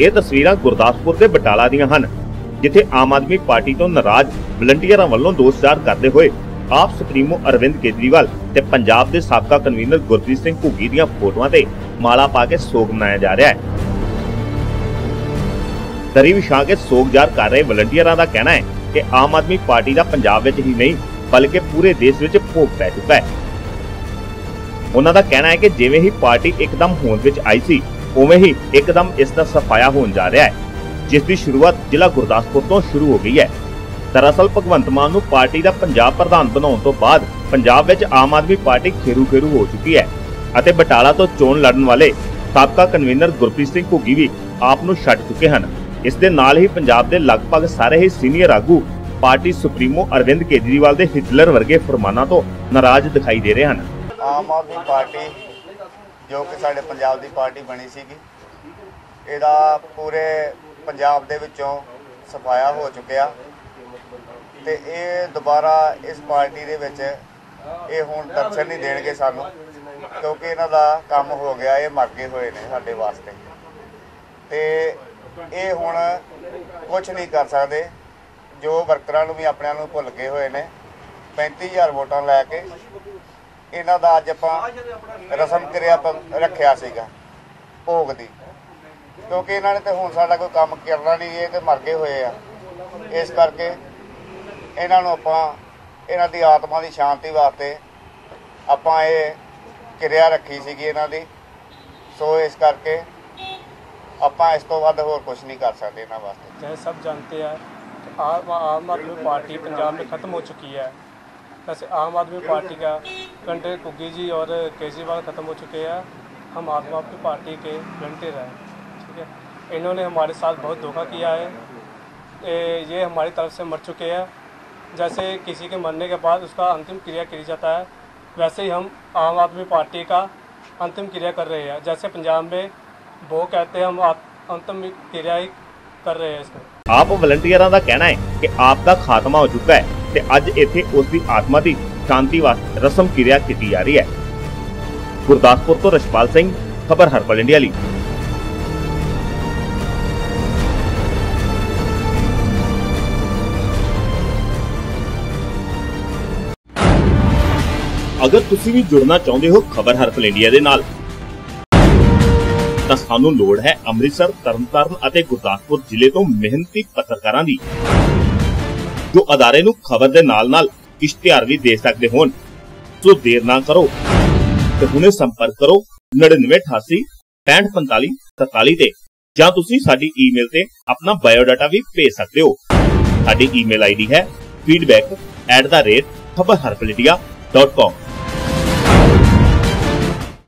ਇਹ ਤਸਵੀਰਾਂ ਗੁਰਦਾਸਪੁਰ ਦੇ ਬਟਾਲਾ ਦੀਆਂ ਹਨ, ਜਿੱਥੇ ਆਮ ਆਦਮੀ ਪਾਰਟੀ ਤੋਂ ਨਾਰਾਜ਼ ਵਲੰਟੀਅਰਾਂ ਵੱਲੋਂ ਦੋਸ਼ਜ਼ਾਰ ਕਰਦੇ ਹੋਏ ਆਪ ਸੁਪਰੀਮੋ ਅਰਵਿੰਦ ਕੇਜਰੀਵਾਲ ਤੇ ਪੰਜਾਬ ਦੇ ਸਾਬਕਾ ਕਨਵੀਨਰ ਗੁਰਪ੍ਰੀਤ ਸਿੰਘ ਘੁੱਗੀ ਦੀਆਂ ਫੋਟੋਆਂ ਤੇ ਮਾਲਾ ਪਾ ਕੇ ਸੋਗ ਮਨਾਇਆ ਜਾ ਰਿਹਾ ਹੈ। ਦਰੀ ਵਿਛਾ ਕੇ ਸੋਗ ਜ਼ਾਹਰ ਕਰ ਰਹੇ ਵਲੰਟੀਅਰਾਂ ਦਾ ਕਹਿਣਾ ਹੈ ਕਿ ਆਮ ਆਦਮੀ ਪਾਰਟੀ ਦਾ ਪੰਜਾਬ ਵਿੱਚ ਹੀ ਨਹੀਂ, ਬਲਕਿ ਪੂਰੇ ਦੇਸ਼ ਵਿੱਚ ਭੋਗ ਪੈ ਚੁੱਕਾ ਹੈ। ਉਹਨਾਂ ਦਾ ਕਹਿਣਾ ਹੈ ਕਿ ਜਿਵੇਂ ਹੀ ਪਾਰਟੀ ਇੱਕਦਮ ਹੋਂਦ ਵਿੱਚ ਆਈ ਸੀ ਉਵੇਂ ਹੀ ਇੱਕਦਮ ਇਸ ਦਾ ਸਫਾਇਆ ਹੋਣ ਜਾ ਰਿਹਾ ਹੈ, ਜਿਸ ਦੀ ਸ਼ੁਰੂਆਤ ਜ਼ਿਲ੍ਹਾ ਗੁਰਦਾਸਪੁਰ ਤੋਂ ਸ਼ੁਰੂ ਹੋ ਗਈ ਹੈ। ਦਰਅਸਲ ਭਗਵੰਤ ਮਾਨ ਨੂੰ ਪਾਰਟੀ ਦਾ ਪੰਜਾਬ ਪ੍ਰਧਾਨ ਬਣਾਉਣ ਤੋਂ ਬਾਅਦ ਪੰਜਾਬ ਵਿੱਚ ਆਮ ਆਦਮੀ ਪਾਰਟੀ ਖੇਰੂ ਖੇਰੂ ਹੋ ਚੁੱਕੀ ਹੈ ਅਤੇ ਬਟਾਲਾ ਤੋਂ ਚੋਣ ਲੜਨ ਵਾਲੇ ਸਾਬਕਾ ਕਨਵੀਨਰ ਗੁਰਪ੍ਰੀਤ ਸਿੰਘ ਘੁੱਗੀ ਵੀ ਆਪ ਨੂੰ ਛੱਡ ਚੁੱਕੇ ਹਨ। ਇਸ ਦੇ ਨਾਲ ਹੀ ਪੰਜਾਬ ਦੇ ਲਗਭਗ ਸਾਰੇ ਹੀ ਸੀਨੀਅਰ ਆਗੂ ਪਾਰਟੀ ਸੁਪਰੀਮੋ ਅਰਵਿੰਦ ਕੇਜਰੀਵਾਲ ਦੇ ਹਿਟਲਰ ਵਰਗੇ ਫਰਮਾਨਾਂ ਤੋਂ ਨਾਰਾਜ਼ ਦਿਖਾਈ ਦੇ ਰਹੇ ਹਨ। ਆਮ ਆਦਮੀ ਪਾਰਟੀ ਜੋ ਕਿ ਸਾਡੇ ਪੰਜਾਬ ਦੀ ਪਾਰਟੀ ਬਣੀ ਸੀਗੀ। ਇਹਦਾ ਪੂਰੇ ਪੰਜਾਬ ਦੇ ਵਿੱਚੋਂ ਸਫਾਇਆ ਹੋ ਚੁੱਕਿਆ ਤੇ ਇਹ ਦੁਬਾਰਾ ਇਸ ਪਾਰਟੀ ਦੇ ਵਿੱਚ ਇਹ ਹੁਣ ਦਰਸ਼ਨ ਨਹੀਂ ਦੇਣਗੇ ਸਾਨੂੰ, ਕਿਉਂਕਿ ਇਹਨਾਂ ਦਾ ਕੰਮ ਹੋ ਗਿਆ, ਇਹ ਮਰ ਗਏ ਹੋਏ ਨੇ ਸਾਡੇ ਵਾਸਤੇ। ਤੇ ਇਹ ਹੁਣ ਕੁਝ ਨਹੀਂ ਕਰ ਸਕਦੇ, ਜੋ ਵਰਕਰਾਂ ਨੂੰ ਵੀ ਆਪਣਿਆਂ ਨੂੰ ਭੁੱਲ ਗਏ ਹੋਏ ਨੇ 35000 ਵੋਟਾਂ ਲੈ ਕੇ ਇਹਨਾਂ ਦਾ ਅੱਜ ਆਪਾਂ ਰਸਮ ਕਿਰਿਆ ਪ- ਰੱਖਿਆ ਸੀਗਾ ਭੋਗ ਦੀ ਕਿਉਂਕਿ ਇਹਨਾਂ ਨੇ ਤੇ ਹੁਣ ਸਾਡਾ ਕੋਈ ਕੰਮ ਕਰਨਾ ਨਹੀਂ ਇਹ ਤੇ ਮਰ ਗਏ ਹੋਏ ਆ ਇਸ ਕਰਕੇ ਇਹਨਾਂ ਨੂੰ ਆਪਾਂ ਇਹਨਾਂ ਦੀ ਆਤਮਾ ਦੀ ਸ਼ਾਂਤੀ ਵਾਸਤੇ ਆਪਾਂ ਇਹ ਕਿਰਿਆ ਰੱਖੀ ਸੀਗੀ ਇਹਨਾਂ ਦੀ ਸੋ ਇਸ ਕਰਕੇ ਆਪਾਂ ਇਸ ਤੋਂ ਵੱਧ ਹੋਰ ਕੁਝ ਨਹੀਂ ਕਰ ਸਕਦੇ ਇਹਨਾਂ ਵਾਸਤੇ चाहे सब जानते हैं कि आम आम आदमी पार्टी पंजाब में ख़त्म हो चुकी है वैसे आम आदमी पार्टी का कंटे कुग्गी जी और केजरीवाल ख़त्म हो चुके हैं हम आम आदमी पार्टी के वॉलंटियर हैं ठीक है इन्होंने हमारे साथ बहुत धोखा किया है ए, ये हमारी तरफ से मर चुके हैं जैसे किसी के मरने के बाद उसका अंतिम क्रिया की जाता है वैसे ही हम आम आदमी पार्टी का अंतिम क्रिया कर रहे हैं जैसे पंजाब में वो कहते हैं हम आत- अंतिम क्रिया ही कर रहे हैं इसमें ਆਪ ਵਲੰਟੀਅਰਾਂ ਦਾ ਕਹਿਣਾ ਹੈ ਕਿ ਆਪ ਦਾ ਖਾਤਮਾ ਹੋ ਚੁੱਕਾ ਹੈ ਤੇ ਅੱਜ ਇੱਥੇ ਉਸ ਦੀ ਆਤਮਾ ਦੀ ਸ਼ਾਂਤੀ ਵਾਸਤੇ ਰਸਮ ਕਿਰਿਆ ਕੀਤੀ ਜਾ ਰਹੀ ਹੈ ਗੁਰਦਾਸਪੁਰ ਤੋਂ ਰਸ਼ਪਾਲ ਸਿੰਘ ਖਬਰ ਹਰਪਲ ਇੰਡੀਆ ਲਈ ਅਗਰ ਤੁਸੀਂ ਵੀ ਜੁੜਨਾ ਚਾਹੁੰਦੇ ਹੋ ਖਬਰ ਹਰਪਲ ਇੰਡੀਆ ਦੇ ਨਾਲ ਤਾਂ ਸਾਨੂੰ ਲੋੜ ਹੈ ਅੰਮ੍ਰਿਤਸਰ ਤਰਨਤਾਰਨ ਅਤੇ ਗੁਰਦਾਸਪੁਰ ਜ਼ਿਲ੍ਹੇ ਤੋਂ ਮਿਹਨਤੀ ਪੱਤਰਕਾਰਾਂ ਦੀ ਜੋ ਅਦਾਰੇ ਨੂੰ ਖਬਰ ਦੇ ਨਾਲ-ਨਾਲ ਇਸ਼ਤਿਹਾਰ ਵੀ ਦੇ ਸਕਦੇ ਹੋਣ। ਸੋ ਦੇਰ ਨਾ ਕਰੋ। ਤੇ ਹੁਣੇ ਸੰਪਰਕ ਕਰੋ 9988 6545 47 ਤੇ, ਜਾਂ ਤੁਸੀਂ ਸਾਡੀ ਈਮੇਲ ਤੇ ਆਪਣਾ ਬਾਇਓਡਾਟਾ ਵੀ ਭੇਜ ਸਕਦੇ ਹੋ। ਸਾਡੀ ਈਮੇਲ ਆਈਡੀ ਹੈ feedback@khabarharpaladia.com